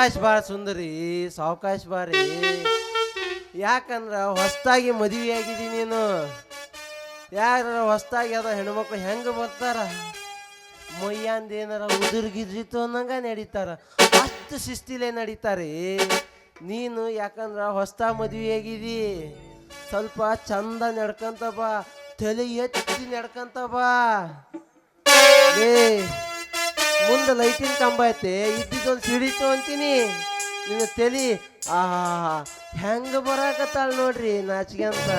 ಸಾವಕಾಶ ಬಾರಿ ಸುಂದರಿ, ಸಾವಕಾಶ ಬಾರಿ ಯಾಕಂದ್ರ ಹೊಸ್ತಾಗಿ ಮದುವೆ ಆಗಿದಿ ನೀನು. ಯಾರ ಹೊಸ್ತಾಗಿ ಅದ ಹೆಣ್ಮಕ್ಳು ಹೆಂಗೆ ಬರ್ತಾರ? ಮೊಯ್ಯಂದ ಏನಾರ ಉದುರ್ಗಿದ್ರಿತು ಅನ್ನಂಗ ನಡೀತಾರ. ಅಷ್ಟು ಶಿಸ್ತಿಲೇ ನಡೀತಾರೆ. ನೀನು ಯಾಕಂದ್ರ ಹೊಸ್ತಾ ಮದುವೆ ಆಗಿದಿ ಸ್ವಲ್ಪ ಚಂದ ನಡ್ಕಂತ ಬಾ, ತಲೆ ಎತ್ತಿ ನಡ್ಕಂತ ಬಾ. ಏ ಮುಂದೆ ಲೈಟಿನ ಕಂಬ ಐತೆ, ಇದ್ದಿದ್ದೊಂದು ಸಿಡಿತು ಅಂತೀನಿ. ನಿನ್ನ ತಲಿ ಆ ಹೆಂಗ ಬರಾಕತ್ತಾಳ ನೋಡ್ರಿ ನಾಚಿಗೆ ಅಂತ.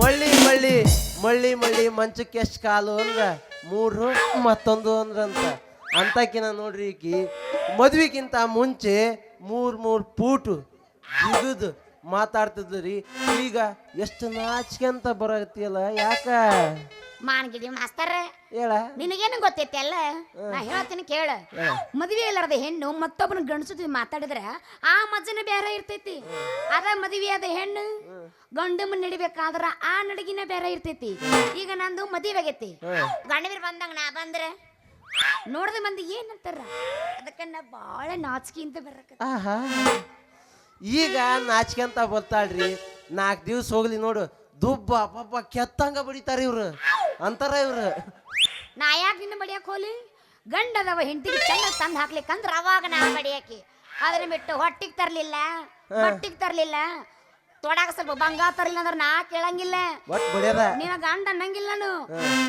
ಮಳ್ಳಿ ಮಳ್ಳಿ ಮಳ್ಳಿ ಮಳ್ಳಿ, ಮಂಚಕ್ಕೆ ಎಷ್ಟು ಕಾಲು ಅಂದ್ರೆ ಮೂರು, ಮತ್ತೊಂದು ಅಂದ್ರಂತ. ಅಂತಕಿನ ನೋಡ್ರಿ ಈಕಿ, ಮದ್ವಿಗಿಂತ ಮುಂಚೆ ಮೂರು ಮೂರು ಪೂಟು ಜಿಗುದು ಮಾತಾಡ್ತಿದ್ಲು ರೀ. ಈಗ ಎಷ್ಟು ನಾಚಿಕೆಂತ ಬರತ್ತಿಯಲ್ಲ ಯಾಕ? ಮಾನ್ಗಿಡಿ ಮಾಸ್ತರ ಹೇಳ. ನಿನಗೇನು ಗೊತ್ತೈತಿ ಅಲ್ಲ? ನಾ ಹೇಳ್ತೀನಿ ಕೇಳ. ಮದ್ವೆ ಇಲ್ಲರದ ಹೆಣ್ಣು ಮತ್ತೊಬ್ಬನ ಗಂಡಸ ಜೊತೆ ಮಾತಾಡಿದ್ರ ಆ ಮಜನ ಬೇರೆ ಇರ್ತೈತಿ. ಅದ ಮದುವೆ ಆದ ಹೆಣ್ಣು ಗಂಡು ನಡಿಬೇಕಾದ್ರ ಆ ನಡಗಿನ ಬೇರೆ ಇರ್ತೈತಿ. ಈಗ ನಂದು ಮದುವೆ ಆಗೈತಿ. ಗಂಡವಿರ್ ಬಂದಂಗ ನಾ ಬಂದ್ರೆ ನೋಡಿದ ಮಂದಿ ಏನಂತಾರ? ಅದಕ್ಕ ನಾ ಬಾಳ ನಾಚಿಕೆಯಿಂದ ಬರಕ ಈಗ ನಾಚಿಕೆಂತ ಬರ್ತಾಳ್ರಿ. ನಾಲ್ಕು ದಿವ್ಸ ಹೋಗ್ಲಿ ನೋಡು. ದುಬ್ಬ ಅಪ್ಪ ಕೆತ್ತಂಗ ಬಡಿತಾರ ಇವ್ರು. ಅಂತಾರ ಇವ್ರು. ನಾ ಯಾಕೆ ನಿನ್ನ ಬಡಿಯಕ್ ಹೋಲಿ ಗಂಡದವ ಹೆಂಡತಿಗೆ ಚೆನ್ನ ತಂದು ಹಾಕ್ಲಿಕ್ಕಂದ್ರ ಅವಾಗ ನಾ ಬಡಿಯಾಕಿ ಅದನ್ನ ಬಿಟ್ಟು ಹೊಟ್ಟಿಗೆ ತರ್ಲಿಲ್ಲ. ಹೊಟ್ಟಿಗೆ ತರ್ಲಿಲ್ಲ. ತೊಡಾಕ ಸ್ವಲ್ಪ ಬಂಗಾರ ತರ್ಲಿಲ್ಲ ಅಂದ್ರೆ ನಾ ಕೇಳಂಗಿಲ್ಲ. ಒಟ್ ಬಡಿಯದ. ನಿನ್ನ ಗಂಡ ಅನ್ನಂಗಿಲ್ಲ ನಾನು.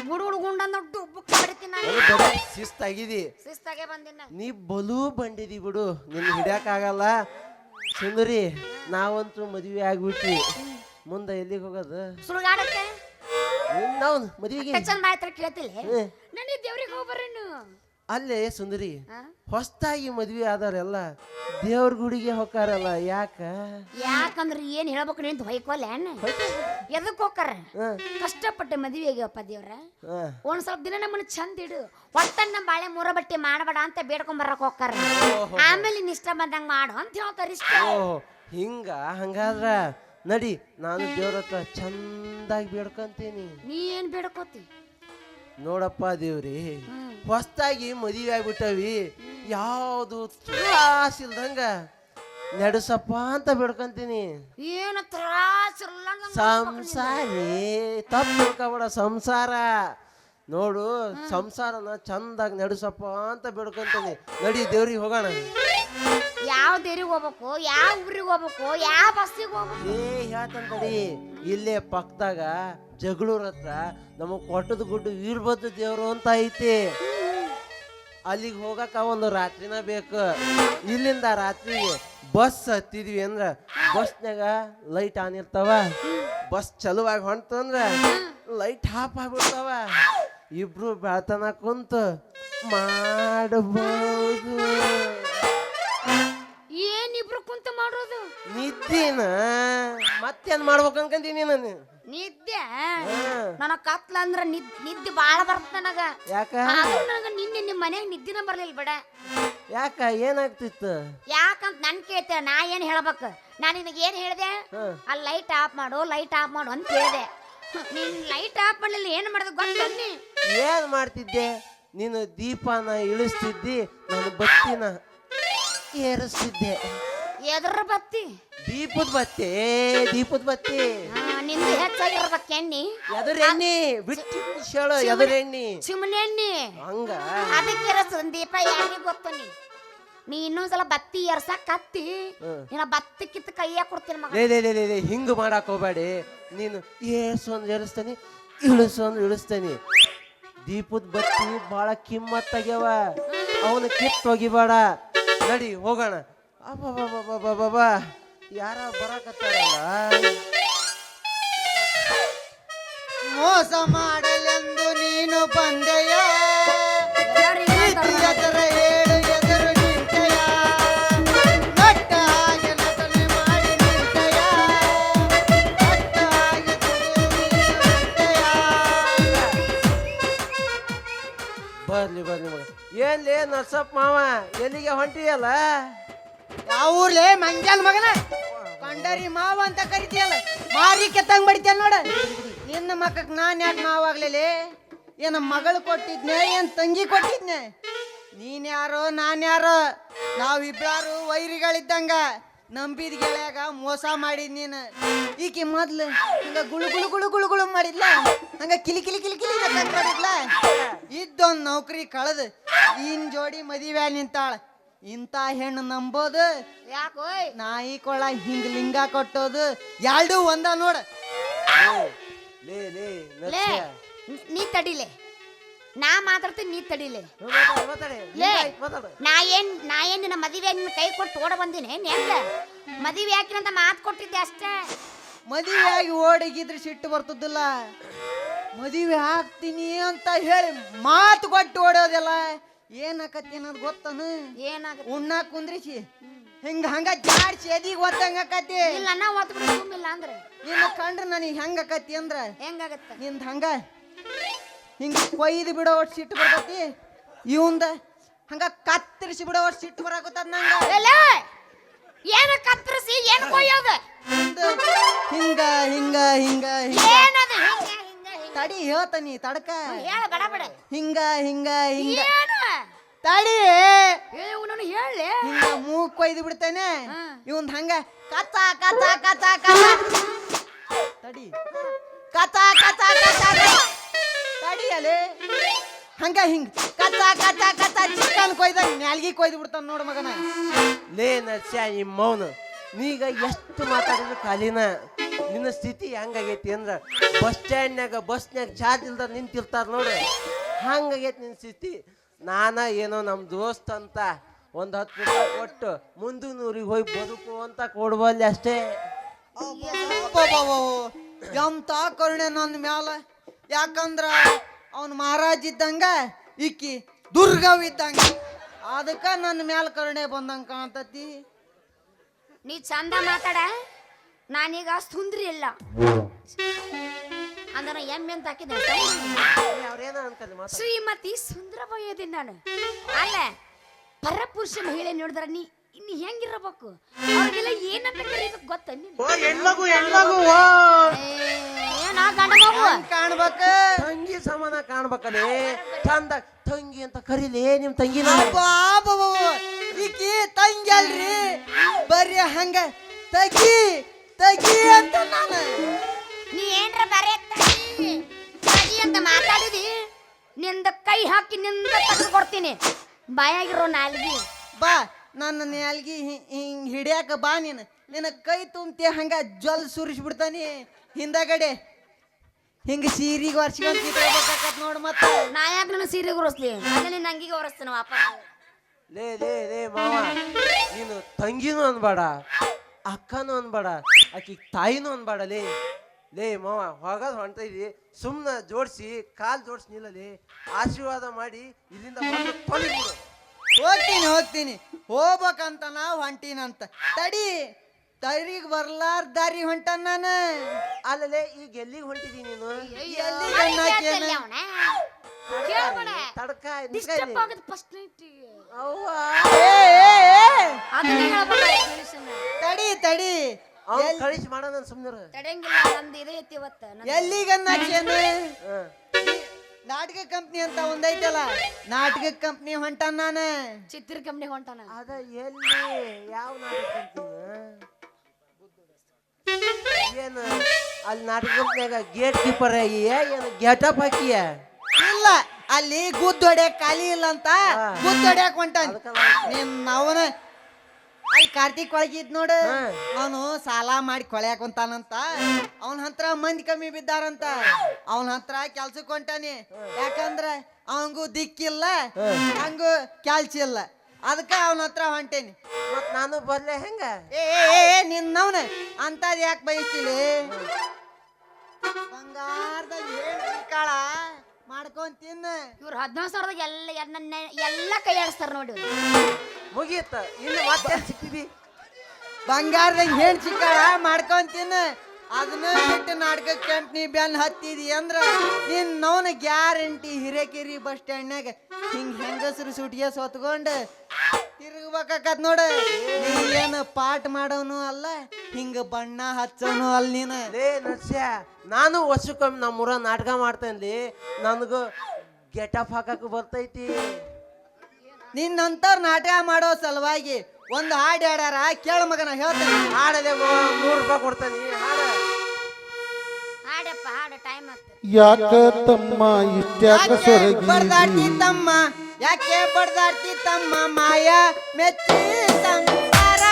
ಗುಡು ಗುಡು ಗುಂಡ ದೊಡ್ಡ ಬುಕ್ ಬಡಿತೀನಿ ನಾನು. ಶಿಸ್ತಾಗಿದಿ. ಶಿಸ್ತಾಗೆ ಬಂದಿನ ನೀ ಬಲೂ ಬಂಡಿದಿ ಬಿಡು. ನಿನ್ನ ಹಿಡಿಯಕ್ಕಾಗಲ್ಲ ಸುಂದರಿ ನಾವಂತೂ ಮದುವೆ ಆಗ್ಬಿಟ್ವಿ. ಮುಂದೆ ಎಲ್ಲಿಗೆ ಹೋಗೋದು? ಸುಳ್ಗಾಡಕ್ಕೆ ನಾವು ಮದುವೆಗೆ ಚಂದ ಮಾತ್ರ ಕೇಳ್ತಿಲ್ಲ. ನನಗೆ ದೇವ್ರಿಗೆ ಹೋಗ್ಬರೇನು ಅಲ್ಲೇ ಸುಂದರಿ? ಹೊಸ್ತಾಗಿ ಮದ್ವೆ ಆದವರೆಲ್ಲ ದೇವ್ರ ಗುಡಿಗೆ ಹೋಗಾರಲ್ಲ ಯಾಕ? ಯಾಕಂದ್ರೆ ಏನ್ ಹೇಳ್ಬೇಕು ನಿಂತ ಹೊಯ್ಕೊಲ್ಲ ಎದಕ್ ಹೋಕಾರ ಕಷ್ಟಪಟ್ಟೆ ಮದ್ವೆ ಆಗ್ಯವಪ್ಪ ದೇವ್ರ. ಒಂದ್ ಸ್ವಲ್ಪ ದಿನ ನಮ್ಮನ್ನ ಚಂದ ಇಡು. ಒಟ್ಟ ನಮ್ಮ ಬಾಳೆ ಮೂರ ಬಟ್ಟೆ ಮಾಡಬೇಡ ಅಂತ ಬೇಡ್ಕೊಂಡ್ ಬರಕ್ ಹೋಗ್ತಾರ ಆಮೇಲೆ ನಿನ್ ಇಷ್ಟ ಬಂದಂಗ ಮಾಡು ಅಂತ ಹೇಳ್ತಾರ ಇಷ್ಟ. ಹಿಂಗ ಹಂಗಾದ್ರ ನಡಿ ನಾನು ದೇವ್ರ ಹತ್ರ ಚಂದಾಗಿ ಬೇಡ್ಕೊಂತೀನಿ. ನೀ ಏನ್ ಬೇಡ್ಕೋತಿ? ನೋಡಪ್ಪ ದೇವ್ರಿ. ಹೊಸ್ತಾಗಿ ಮದುವೆ ಆಗ್ಬಿಟ್ಟವಿ. ಯಾವುದು ತ್ರಾಸ ಇಲ್ದಂಗ ನಡೆಸಪ್ಪ ಅಂತ ಬೇಡ್ಕೊಂತೀನಿ. ಏನು ತ್ರಾಸ ಸಂಸಾರಿ ತಪ್ಪು ತಿಳ್ಕೊಬೇಡ ಸಂಸಾರ. ನೋಡು ಸಂಸಾರನ ಚಂದಾಗಿ ನಡೆಸಪ್ಪ ಅಂತ ಬೇಡ್ಕೊಂತೀನಿ. ನಡಿ ದೇವ್ರಿಗೆ ಹೋಗೋಣ. ಯಾವ ದೇವ್ರಿಗೆ ಹೋಗ್ಬೇಕು ಯಾವ ಊರಿಗೆ ಹೋಗ್ಬೇಕು ಯಾವ ಬಸ್ಸಿಗೆ ಹೋಗ್ಬೇಕು? ಏ ಹೇಳ್ತಂತಡಿ ಇಲ್ಲೇ ಪಕ್ಕದಾಗ ಜಗಳೂರ್ ಹತ್ರ ನಮಗೆ ಕೊಟ್ಟದ ಗುಡ್ಡು ವೀರಭದ್ರ ದೇವರು ಅಂತ ಐತಿ. ಅಲ್ಲಿಗೆ ಹೋಗಕ ಒಂದು ರಾತ್ರಿನ ಬೇಕು. ಇಲ್ಲಿಂದ ರಾತ್ರಿಗೆ ಬಸ್ ಹತ್ತಿದ್ವಿ ಅಂದ್ರ ಬಸ್ನಾಗ ಲೈಟ್ ಆನ್ ಇರ್ತಾವ. ಬಸ್ ಚಲುವಾಗಿ ಹೊಂಟಂದ್ರ ಲೈಟ್ ಹಾಫ್ ಆಗ್ಬಿಡ್ತಾವ. ಇಬ್ರು ಬೆಳತನ ಕುಂತು ಮಾಡಬಹುದು ಏನಿಬ್ರು ಕುಂತು ಕುಂತ ಮಾಡೋದು? ನಿದ್ದೀನ ಮತ್ತೇನ್ ಮಾಡ್ಬೇಕು ಅನ್ಕಂತೀನಿ ನಾನು ನಿದ್ದೆ? ನನಗೆ ನನ್ನ ಕತ್ಲ ಅಂದ್ರ ನಿದ್ ನಿದ್ದೆ ಬಾಳ ಬರ್ತ ನನಗ. ಯಾಕ? ಆದ್ರೂ ನನಗ ನಿನ್ನೆ ನಿಮ್ಮ ಮನ್ಯಾಗ ನಿದ್ದಿನ ಬರ್ಲಿಲ್ಲ ಬಿಡ. ಯಾಕ? ಏನಾಗ್ತಿತ್ತು? ಯಾಕಂತ ನನ್ ಕೇತ ನಾ ಏನ್ ಹೇಳ್ಬೇಕ? ನಾ ನಿನಗೆ ಏನ್ ಹೇಳ್ದೆ. ಅಲ್ಲಿ ಲೈಟ್ ಆಫ್ ಮಾಡು ಲೈಟ್ ಆಫ್ ಮಾಡು ಅಂತ ಹೇಳಿದೆ. ನೀನ್ ಲೈಟ್ ಆಫ್ ಮಾಡಲಿಲ್ಲ ಏನ್ ಮಾಡ್ದೆ ಗೊತ್ತನ್ನಿ ಏನ್ ಮಾಡ್ತಿದ್ದೆ? ನೀನು ದೀಪನ ಇಳಿಸ್ತಿದ್ದಿ ನಾನು ಬತ್ತಿನ ಏರಿಸ್ತಿದ್ದೆ. ಎದ್ರ ಬತ್ತಿ. ದೀಪದ ಬತ್ತಿ ದೀಪದ ಬತ್ತಿ. ನಿಂದು ಹೆಚ್ಚಾಗಿರ್ಬೇಕು ಎಣ್ಣಿ. ಎದುರು ಎಣ್ಣಿ ಬಿಟ್ಟು ಹೇಳು ಎದುರು ಎಣ್ಣಿ. ಚಿಮಣಿ ಎಣ್ಣಿ ಹಂಗ. ಅದಕ್ಕೆ ದೀಪ ಯಾರಿಗೆ ಗೊತ್ತು ನೀ? ನೀ ಇನ್ನೊಂದ್ಸಲ ಬತ್ತಿ ಎರ್ಸಕ್ ಕತ್ತಿ. ನಿನ್ನ ಬತ್ತಿ ಕಿತ್ತು ಕೈಯ ಕೊಡ್ತೀನಿ ಮಗ. ಲೇ ಲೇ ಲೇ ಲೇ ಲೇ ಹಿಂಗ ಮಾಡಕ್ ಹೋಗ್ಬೇಡಿ. ನೀನು ಏರ್ಸು ಅಂದ್ರೆ ಏರಿಸ್ತಾನಿ ಇಳಿಸು ಅಂದ್ರೆ ಇಳಿಸ್ತಾನೆ. ದೀಪದ ಬತ್ತಿ ಭಾಳ ಕಿಮ್ಮತ್ತಾಗ್ಯವ. ಅವನ ಕಿತ್ತು ಹೋಗಿಬೇಡ. ನಡಿ ಹೋಗೋಣ. ಅಬ್ಬಬ್ಬಬ್ಬಬ್ಬಬ್ಬ ಯಾರ ಬರಾಕತ್ತಾರಲ್ಲ? ಮೋಸ ಮಾಡಲೆಂದು ನೀನು ಬಂದೆಯ? ಎಲ್ಲರೂ ಪ್ರೀತಿ ಎದುರ ಏಳು ಎದುರು ನಿಂತೆಯ? ನಟ್ಟ ಹಾಗೆ ನಟನೆ ಮಾಡಿ ನಿಂತೆಯ? ನಟ್ಟ ಹಾಗೆ ತುಳಿದು ನಿಂತೆಯ? ಬರ್ಲಿ ಬರ್ಲಿ ಮಗ. ಏನ್ಲೇ ನರ್ಸಪ್ಪ ಮಾವ? ಎಲ್ಲಿಗೆ ಹೊಂಟಿಯಲ್ಲ? ಯಾವ ಊರ್ಲೆ ಮಂಜಾಲ್ ಮಗನ ಕಂಡರಿ ಮಾವ ಅಂತ ಕರಿತೀಯಲ್ಲ? ಮಾರಿ ಕೆತ್ತಂಗ್ ಬಡಿತೀಯ ನೋಡ? ನಿನ್ನ ಮಕ್ಕ ನಾನು ಯಾಕೆ ಮಾವ ಆಗ್ಲಿಲ್ಲ ಏನ ಮಗಳು ಕೊಟ್ಟಿದ್ನೆ ಏನ್ ತಂಗಿ ಕೊಟ್ಟಿದ್ನೆ? ನೀನ್ ಯಾರೋ ನಾನ್ ಯಾರೋ? ನಾವಿಬ್ಬರು ವೈರಿಗಳಿದ್ದಂಗ ನಂಬಿದ ಗೆಳೆಯಾಗ ಮೋಸ ಮಾಡಿದ್ ನೀನು. ಈಕಿ ಮೊದ್ಲು ಹಂಗ ಗುಳು ಗುಳು ಗುಳು ಗುಳು ಗುಳು ಮಾಡಿದ್ಲ? ಹಂಗ ಕಿಲಿ ಕಿಲಿ ಕಿಲಿ ಕಿಲಿ ಮಾಡಿದ್ಲ? ಇದ್ದೊಂದ್ ನೌಕರಿ ಕಳೆದು ಇನ್ ಜೋಡಿ ಮದುವೆ ನಿಂತಾಳ. ಇಂಥ ಹೆಣ್ಣು ನಂಬೋದು. ನಾಯಿ ಕೊಳ ಹಿಂಗ್ ಲಿಂಗ ಕೊಟ್ಟೋದು. ಎರಡು ಒಂದ ನೋಡ. ಲೇ ಲೇ ಲೇ ನೀ ತಡಿಲೆ. ನಾ ಮಾತಾಡ್ತೀನಿ ನೀ ತಡಿಲೆ. ಲೇ ನಾ ಏನ್ ನಾ ಏನ್ ನಿನ್ನ ಮದುವೆ ನಿನ್ನ ಕೈ ಕೊಟ್ಟು ಓಡ ಬಂದಿನಿ ಹೆಂಗ? ಮದುವೆ ಹಾಕಿನಂತ ಮಾತು ಕೊಟ್ಟಿದ್ದೆ ಅಷ್ಟೇ. ಮದುವೆ ಆಗಿ ಓಡಿಗಿದ್ರೆ ಸಿಟ್ಟು ಬರ್ತದಿಲ್ಲ. ಮದುವೆ ಹಾಕ್ತೀನಿ ಅಂತ ಹೇಳಿ ಮಾತು ಕೊಟ್ಟು ಓಡೋದಿಲ್ಲ. ಏನಾಕತಿ ಅನ್ನೋದು ಗೊತ್ತನ? ಏನಾಗ ಉಣ್ಣಾ ಕುಂದ್ರಿಸಿ. ಹಿಂಗ ಹಂಗ ಜಾಡ್ಸಿ ಎದಿ ಒತ್ತಂಗ ಆಕತಿ ಇಲ್ಲ ನಾ ಒತ್ತು ಅಂದ್ರೆ? ನಿನ್ನ ಕಂಡ್ರ ನನಗೆ ಹೆಂಗ ಆಕತಿ ಅಂದ್ರ? ಹೆಂಗಾಗತ್ತ? ನಿಂದ ಹಂಗ ಹಿಂಗ ಕೊಯ್ದು ಬಿಡೋ ಅಷ್ಟು ಸಿಟ್ಟು ಬರ್ತತಿ. ಇವಂದ ಹಂಗ ಕತ್ತರಿಸಿ ಬಿಡೋ ಅಷ್ಟು ಸಿಟ್ಟು ಬರಾಕತ್ತದ ನಂಗ. ಏನ ಕತ್ತರಿಸಿ ಏನ್ ಕೊಯ್ಯೋದು? ಹಿಂಗ ಹಿಂಗ ಹಿಂಗ ಹಿಂಗ. ಏನದು? ಹಿಂಗ ಹಿಂಗ ಹಿಂಗ. ತಡಿ ಹೇಳ್ತಾನಿ ತಡಕ. ಹೇಳ ಬಡ ಬಡ ಹಿಂಗ ಹಿಂಗ. ಹಿಂಗ ತಡಿ ಏ ಇವನನ್ನು ಹೇಳಿ ಹಿಂಗ ಮೂಗ್ ಕೊಯ್ದು ಬಿಡ್ತೇನೆ. ಇವನ್ ಹಂಗ ಕಚ ಕಚ ಕಚ ಕಚ ತಡಿ. ಕಚ ಕಚ ಕಚ. ತಡಿ ಅಲೆ ಹಂಗ ಹಿಂಗ ಕಚ ಕಚ ಕಚ ಚಿಕನ್ ಕೊಯ್ದ ನ್ಯಾಲ್ಗಿ ಕೊಯ್ದು ಬಿಡ್ತಾನ ನೋಡ ಮಗನ. ಲೇ ನರ್ಸ್ಯ ಈ ಮೌನ. ನೀಗ ಎಷ್ಟು ಮಾತಾಡಿದ್ರು ಕಾಲಿನ ನಿನ್ನ ಸ್ಥಿತಿ ಹೆಂಗಾಗೈತಿ ಅಂದ್ರ ಬಸ್ ಸ್ಟ್ಯಾಂಡ್ನಾಗ ಬಸ್ನ್ಯಾಗ ಚಾರ್ಜ್ ಇಲ್ದ ನಿಂತಿರ್ತಾರ ನೋಡ್ರಿ. ಹಂಗಾಗೈತಿ ನಿನ್ನ ಸ್ಥಿತಿ. ನಾನ ಏನೋ ನಮ್ಮ ದೋಸ್ತ್ ಅಂತ ಒಂದು ಹತ್ತು ರೂಪಾಯಿ ಕೊಟ್ಟು ಮುಂದಿನ ಊರಿಗೆ ಹೋಗಿ ಬದುಕು ಅಂತ ಕೊಡ್ಬಲ್ಲಿ ಅಷ್ಟೇ. ಎಂತ ಕರುಣೆ ನನ್ನ ಮ್ಯಾಲ. ಯಾಕಂದ್ರ ಅವನ್ ಮಹಾರಾಜ್ ಇದ್ದಂಗ ಇಕ್ಕಿ ದುರ್ಗವ್ ಇದ್ದಂಗ. ಅದಕ್ಕ ನನ್ನ ಮ್ಯಾಲ ಕರುಣೆ ಬಂದಂಗ ಕಾಣ್ತತಿ. ನೀ ಚಂದ ಮಾತಾಡ. ನಾನೀಗ ಸುಂದ್ರಿ ಇಲ್ಲ. ಅಂದ್ರೆ ಎಮ್ಮೆ ಅಂತ ಹಾಕಿದ. ಅವ್ರೇನೋ ಅನ್ಕಲ್ಲಿ ಮಾತಾಡ. ಶ್ರೀಮತಿ ಸುಂದರ ಇದೀನಿ ನಾನು. ಅಲ್ಲ ಪರಪುರುಷ ಮಹಿಳೆ ನೋಡಿದ್ರ ನೀ ಇನ್ನು ಹೆಂಗಿರಬೇಕು? ಅವ್ರಿಗೆಲ್ಲ ಏನಂತ ಕರೀಬೇಕು ಗೊತ್ತ ಹೆಣ್ಮಗು ಹೆಣ್ಮಗು ಏನ ಗಂಡ ಮಗು. ಕಾಣ್ಬೇಕ? ತಂಗಿ ಸಮಾನ ಕಾಣ್ಬೇಕಲ್ಲೇ ಚಂದ ತಂಗಿ ಅಂತ ಕರೀಲಿ ನಿಮ್ ತಂಗಿ. ಈಕಿ ತಂಗಿ ಅಲ್ರಿ. ಬರ್ರಿ ಹಂಗ ತಗಿ ತಗಿ ಅಂತ ನಾನು. ನೀ ಏನ್ರ ಬರೇ ಅಂತ ಮಾತಾಡಿದಿ? ನಿಂದ ಕೈ ಹಾಕಿ ನಿಂದ ತಗೊಂಡು ಕೊಡ್ತೀನಿ. ಬಾಯಾಗಿರೋ ನಾಲ್ಗಿ. ಬಾ ನನ್ನ ನೆಲ್ಗಿ ಹಿ- ಹಿಂಗ್ ಹಿಡಿಯಾಕ ಬಾ ನೀನು. ನಿನ್ನ ಕೈ ತುಂಬತಿ ಹಂಗ ಜ್ವಲ್ ಸುರಿಸಿ ಬಿಡ್ತಾನಿ ಹಿಂದಗಡೆ. ಹಿಂಗ ಸೀರಿಗೆ ವರ್ಷಕೊಂಡ್ ಕಿತ್ಕೋಬೇಕಾಕತ್ ನೋಡ್ ಮತ್ತ. ನಾ ಯಾಕೆ ನನ್ನ ಸೀರೆಗೆ ಒರೆಸ್ಲಿ? ಅಲ್ಲೇ ನಿನ್ನ ಅಂಗಿಗೆ ಒರೆಸ್ತೀನಿ ವಾಪಸ್. ಲೇ ಲೇ ಲೇ ಮಾವ. ನೀನು ತಂಗಿನೂ ಅನ್ಬೇಡ ಅಕ್ಕನೂ ಅನ್ಬೇಡ ಆಕಿ ತಾಯಿನೂ ಅನ್ಬೇಡ ಲೇ. ಲೇ ಮಾವ ಹೋಗೋದು ಹೊಂಟ ಸುಮ್ಮನೆ ಜೋಡಿಸಿ ಕಾಲು ಜೋಡಿಸಿ ನಿಲ್ಲಲಿ. ಆಶೀರ್ವಾದ ಮಾಡಿ ಇಲ್ಲಿಂದ ತೊಲಗಿಬಿಡು ಹೋಗ್ತೀನಿ ಹೋಗ್ತೀನಿ. ಹೋಗ್ಬೇಕಂತ ನಾವು ಹೊಂಟೀನಂತ. ತಡಿ ತರಿಗ್ ಬರ್ಲಾರ ದಾರಿ ಹೊಂಟ ನಾನು. ಅಲ್ಲಲೇ ಈಗ ಎಲ್ಲಿಗೆ ಹೊಂಟಿದಿ ನೀನು? ಎಲ್ಲಿಗೆ ಅನ್ನಕೇನ? ಕೇಳ್ಬೇಡ. ತಡ್ಕ ಡಿಸ್ಟರ್ಬ್ ಆಗುತ್ತೆ ಫಸ್ಟ್ ನೈಟ್ ಅವ್ವ. ಏ ಏ, ಏ, ಅದನ್ನ ಹೇಳ್ಬೇಕು ತಿಳಿಸನ ತಡಿ ತಡಿ. ಅವ್ನು ಕಳಿಸಿ ಮಾಡೋಣ ಸುಮ್ಮನೆ ತಡೆಯಂಗಿಲ್ಲ ನಂದು ಇದೆ ಐತಿ ಇವತ್ತ ನಾಟಕ ಕಂಪ್ನಿ ಅಂತ ಒಂದೈತಲ್ಲ ನಾಟಕ ಕಂಪ್ನಿ ಹೊಂಟ ನಾನು. ಚಿತ್ರ ಕಂಪ್ನಿ ಹೊಂಟಾನ. ಅದ ಎಲ್ಲಿ ಯಾವ ನಾಟಕ ಏನು ಅಲ್ಲಿ ನಾಟಕ ಕಂಪ್ನಿಯಾಗ ಗೇಟ್ ಕೀಪರ್ ಆಗಿಯ ಏನು ಗೇಟಪ್ ಹಾಕಿಯ? ಇಲ್ಲ ಅಲ್ಲಿ ಗುದ್ದು ಹೊಡ್ಯಾಕ ಖಾಲಿ ಇಲ್ಲ ಅಂತ. ಗುದ್ದು ಹೊಡ್ಯಾಕ ಹೊಂಟಾನ. ಅದಕ್ಕ ಅವನ ಅಲ್ಲಿ ಕಾರ್ತಿಕ್ ಒಳಗಿದ್ ನೋಡು. ಅವನು ಸಾಲ ಮಾಡಿ ಕೊಳ್ಯಾಕ ಹೊಂಟಾನಂತ ಅವನ ಹತ್ರ ಮಂದಿ ಕಮ್ಮಿ ಬಿದ್ದಾರಂತ. ಅವನ ಹತ್ರ ಕೆಲ್ಸಕ್ಕೆ ಹೊಂಟಾನಿ. ಯಾಕಂದ್ರ ಅವಂಗೂ ದಿಕ್ಕಿಲ್ಲ ಹಂಗೂ ಕೆಲ್ಸ ಇಲ್ಲ. ಅದಕ್ಕ ಅವನ ಹತ್ರ ಹೊಂಟೇನಿ. ಮತ್ ನಾನು ಬರ್ಲೆ ಹೆಂಗ? ಏ ನಿನ್ನವನ. ಅಂತದ್ ಯಾಕೆ ಬಯಸ್ತಿಲಿ ಬಂಗಾರದ ಕಾಳ? ಮಾಡ್ಕೊಂಡ್ ತಿನ್ನ. ಇವ್ರು ಹದಿನೈದು ಸಾವಿರದಾಗ ಎಲ್ಲ ಎಲ್ಲ ಕೈ ಆಡಿಸ್ತಾರ ನೋಡಿ. ಮುಗೀತ ಇನ್ನು ಮತ್ತೆ ಸಿಕ್ತಿದಿ ಬಂಗಾರದಾಗ ಏನ್ ಸಿಕ್ಕಾಳ ಮಾಡ್ಕೊಂತೀನ. ಅದನ್ನ ಬಿಟ್ಟು ನಾಟಕ ಕಂಪ್ನಿ ಬ್ಯಾನ್ ಹತ್ತಿದಿ ಅಂದ್ರ ನಿನ್ ನೋನ್ ಗ್ಯಾರಂಟಿ ಹಿರೇಕೆರಿ ಬಸ್ ಸ್ಟ್ಯಾಂಡ್ನಾಗ ಹಿಂಗ್ ಹೆಂಗಸರು ಸುಟಿಗೆ ಸೊತ್ಕೊಂಡು ತಿರುಗಬೇಕಾಕತ್ ನೋಡ. ಏನು ಪಾಠ ಮಾಡೋನು ಅಲ್ಲ, ಹಿಂಗ ಬಣ್ಣ ಹಚ್ಚೋನು ಅಲ್ಲ ನೀನು. ಲೇ ನರ್ಸ್ಯ ನಾನು ವರ್ಷಕ್ಕೊಮ್ಮೆ ನಮ್ಮೂರ ನಾಟಕ ಮಾಡ್ತೇನೆ ನನಗೂ ಗೆಟಪ್ ಹಾಕಕ್ಕೆ ಬರ್ತೈತಿ. ನಿನ್ನಂತವ್ರ ನಾಟಕ ಮಾಡೋ ಸಲುವಾಗಿ ಒಂದು ಹಾಡು ಹಾಡ್ಯಾರ ಕೇಳ ಮಗನ ಹೇಳ್ತೇನೆ. ಹಾಡದೆ ನೂರು ರೂಪಾಯಿ ಕೊಡ್ತೇನೆ. ಹಾಡ. ಹಾಡಪ್ಪ ಹಾಡು ಟೈಮ್ ಯಾಕ ತಮ್ಮ ಇಷ್ಟ್ಯಾಕ ಯಾಕೆ ಬರ್ದಾಡ್ತಿ ಸೊರಗಿ ತಮ್ಮ? ಯಾಕೆ ಬರ್ದಾಡ್ತಿ ತಮ್ಮ? ಮಾಯ ಮೆಚ್ಚಿ ಸಂಸಾರ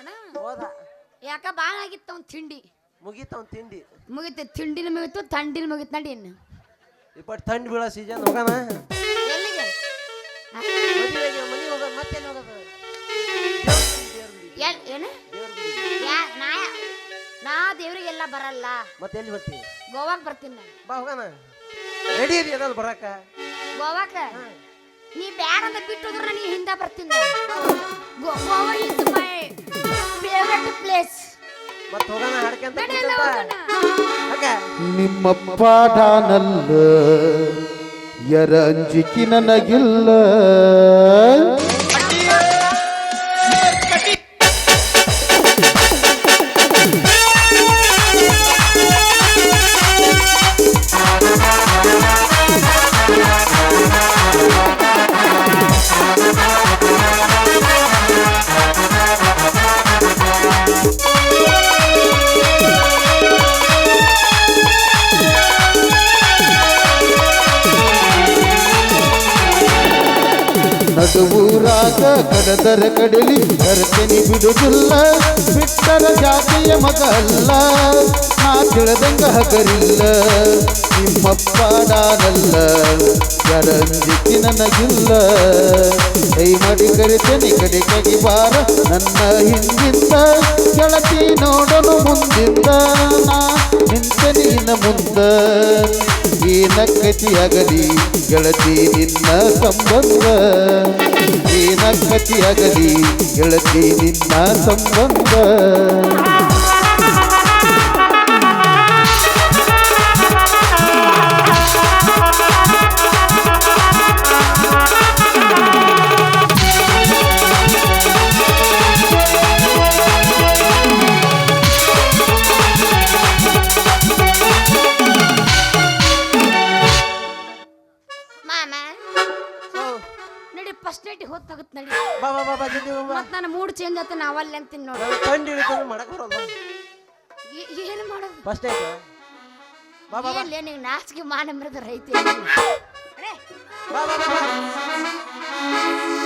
ಹೋದ್ನಣ ಹೋದ. ಯಾಕ ಬಾಳ ಆಗಿತ್ತ ಅವ್ನ ತಿಂಡಿ? ಮುಗೀತ ಅವ್ನ್ ತಿಂಡಿ. ಮುಗಿತು. ತಿಂಡಿನ ಮುಗಿತು ತಂಡಿನ ಮುಗಿತು ನಡಿ ಇನ್ನು. ಇಪ್ಪಟ್ ಥಂಡ್ ಬೀಳೋ ಸೀಸನ್ ಹೋಗೋಣ? ಎಲ್ಲಿಗೆ? ಮದುವೆಗೆ ಮನೆ ಹೋಗೋದು ಮತ್ತೇನು ಹೋಗೋದು? ಎಲ್ ಏನು? ಯಾ ನಾ ನಾ ದೇವ್ರಿಗೆಲ್ಲ ಬರಲ್ಲ. ಮತ್ತೆ ಎಲ್ಲಿ ಬರ್ತೀವಿ ಗೋವಾಕ್ ಬರ್ತೀನಿ ನಾನು. ಬಾ ಹೋಗೋಣ. ರೆಡಿ ಇದೆಯಾ ಅದ್ರಲ್ಲಿ ಬರಾಕ? ಗೋವಾಕ? ನೀ ಬ್ಯಾಡ ಅಂತ ಬಿಟ್ಟು ಹೋದ್ರೆ ನಾನು ಹಿಂದೆ ಬರ್ತೀನಿ ನಾನು. ಗೋ- Goa is my favourite place ಮತ್ತೆ ಹೋಗೋಣ ಹಾಡ್ಕೊಂತ ಯರ ಅಂಜಿಕಿ ನನಗಿಲ್ಲ. ನಡುವೂರಾಗ ಕಡದರ ಕಡಲಿ ಕರ್ತನಿ ಬಿಡುದಿಲ್ಲ. ಬಿಟ್ಟರ ಜಾತಿಯ ಮಗ ಅಲ್ಲ ನಾ ತಿಳಿದಂಗ ಹಗರಿಲ್ಲ. ನಿಮ್ಮಪ್ಪ ನಾನಲ್ಲ ಯರಂಜಿಕಿ ನನಗಿಲ್ಲ. ಕೈ ಮಾಡಿ ಕರೆತನಿ, ಕಡೆ ಕಡಿ ಬಾರ ನನ್ನ ಹಿಂದಿಂದ. ಕೆಳತಿ ನೋಡಲು ಮುಂದಿಂದ. ನಾ ನಿಂತನಿ ಇನ್ನ ಮುಂದ. ಏನಕ್ಕತಿಯಾಗಲಿ ಗೆಳತಿ ನಿನ್ನ ಸಂಬಂಧ. ಏನಕ್ಕತಿಯಾಗಲಿ ಗೆಳತಿ ನಿನ್ನ ಸಂಬಂಧ. ಹೊತ್ತಾಗುತ್ತೆ ನಡಿ. ಬಾ ಬಾ ಬಾ ಬಾ ಜಲ್ದಿ ಹೋಗ್ ಬಾ. ಮತ್ ನನ್ನ ಮೂಡ್ ಚೇಂಜ್ ಆತ ನಾವಲ್ಲಿ ಅಂತೀನಿ ನೋಡಿ. ಥಂಡ್ ಹಿಡಿತಂದ್ರೆ ಮಾಡಕ್ ಬರಲ್ಲ. ಏನು ಮಾಡೋದು? ಫಸ್ಟ್ ಆಯ್ತು? ಬಾ ಬಾ ಬಾ. ಏನ್ಲೇ ನೀವು ನಾಚಿಕೆ ಮಾನ ಮರದ ರೈತ ಬಾ ಬಾ ಬಾ ಬಾ.